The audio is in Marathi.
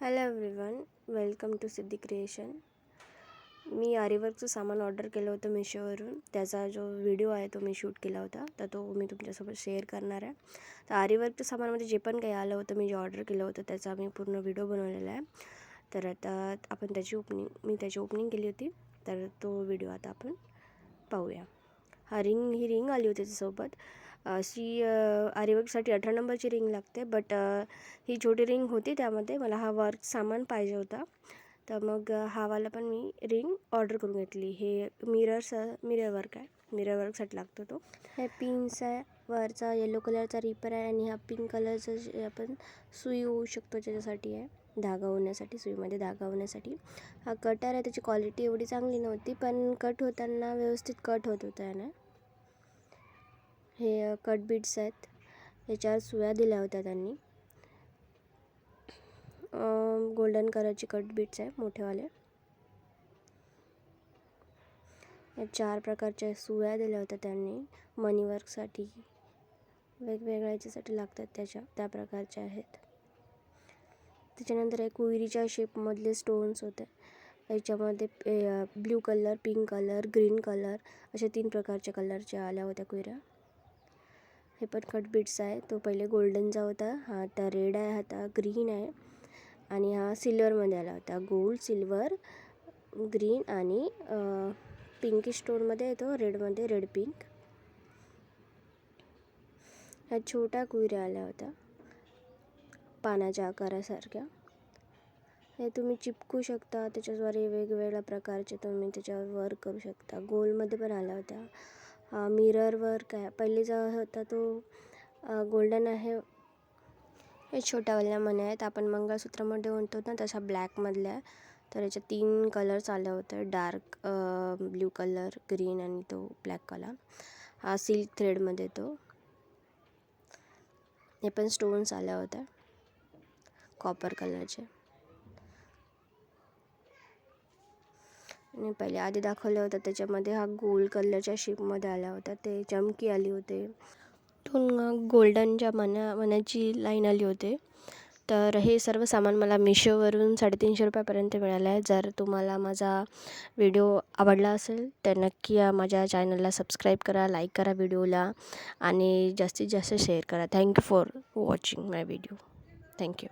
Hello everyone welcome to Siddhi creation मी आरीवर्कचं सामान ऑर्डर केलं होतं मिशोवरून त्याचा जो व्हिडिओ आहे तो मी शूट केला होता. तर तो मी तुमच्यासोबत शेअर करणार आहे. तर आरीवर्कचं सामानामध्ये जे पण काही आलं होतं मी जे ऑर्डर केलं होतं त्याचा मी पूर्ण व्हिडिओ बनवलेला आहे. तर आता आपण त्याची ओपनिंग मी त्याची ओपनिंग केली होती. तर तो व्हिडिओ आता आपण पाहूया. हा रिंग ही रिंग आली होती त्याच्यासोबत. अशी आरीवर्कसाठी अठरा नंबरची रिंग लागते बट ही छोटी रिंग होती त्यामध्ये मला हा वर्क सामान पाहिजे होता. तर मग हावाला पण मी रिंग ऑर्डर करून घेतली. हे मिरर्स मिरर वर्क आहे. मिरर वर्कसाठी लागतो तो. हे पिन्स आहे. वरचा येलो कलरचा रिपर आहे आणि हा पिंक कलरचा जे आपण सुई होऊ शकतो त्याच्यासाठी आहे. धागा होण्यासाठी सुईमध्ये धागा होण्यासाठी. हा कटर आहे त्याची क्वालिटी एवढी चांगली नव्हती पण कट होताना व्यवस्थित कट होत होता ना हे कट बीट्स आहेत. याच्यावर सुया दिल्या होत्या त्यांनी. गोल्डन कलरचे कट बीट्स आहे मोठेवाले. या चार प्रकारच्या सुया दिल्या होत्या त्यांनी. मनीवर्कसाठी वेगवेगळ्या याच्यासाठी लागतात त्याच्या त्या प्रकारच्या आहेत. त्याच्यानंतर एक उईरीच्या शेपमधले स्टोन्स होते. याच्यामध्ये blue colour pink colour green colour अशा तीन प्रकारच्या कलरच्या आल्या होत्या कुयऱ्या. हे पण कट बीट्स आहे. तो पहिले गोल्डनचा होता. हा आता रेड आहे हा आता ग्रीन आहे. आणि हा सिल्वरमध्ये आला होता. गोल्ड सिल्वर ग्रीन आणि पिंकी स्टोनमध्ये येतो रेडमध्ये रेड पिंक ह्या छोट्या कुयऱ्या आल्या होत्या पानाच्या आकारासारख्या. हे तुम्ही चिपकू शकता. त्याच्याद्वारे वेगवेगळ्या प्रकारचे तुम्ही त्याच्यावर वर्क करू शकता. गोलमध्ये पण आल्या होत्या मिरर वर्क आहे पहिले जो होता तो गोल्डन आहे. हे छोट्यावाल्या मण्या आहेत. आपण मंगळसूत्रामध्ये म्हणतो ना तशा ब्लॅकमधल्या तर याच्या तीन कलर्स आले होते डार्क ब्ल्यू कलर ग्रीन आणि तो ब्लॅक कलर हा सिल्क थ्रेडमध्ये तो. हे पण स्टोन्स आल्या होत्या. कॉपर कलरचे आणि पहिले आधी दाखवलं होतं त्याच्यामध्ये हा गोल्ड कलरच्या शेपमध्ये आला होता ते चमकी आली होते. ठून गोल्डनच्या मना मनाची लाईन आली होते. तर हे सर्व सामान मला मिशोवरून साडेतीनशे रुपयापर्यंत मिळालं आहे. जर तुम्हाला माझा व्हिडिओ आवडला असेल तर नक्की माझ्या चॅनलला सबस्क्राईब करा लाईक करा व्हिडिओला आणि जास्तीत जास्त शेअर करा. Thank you for watching my video thank you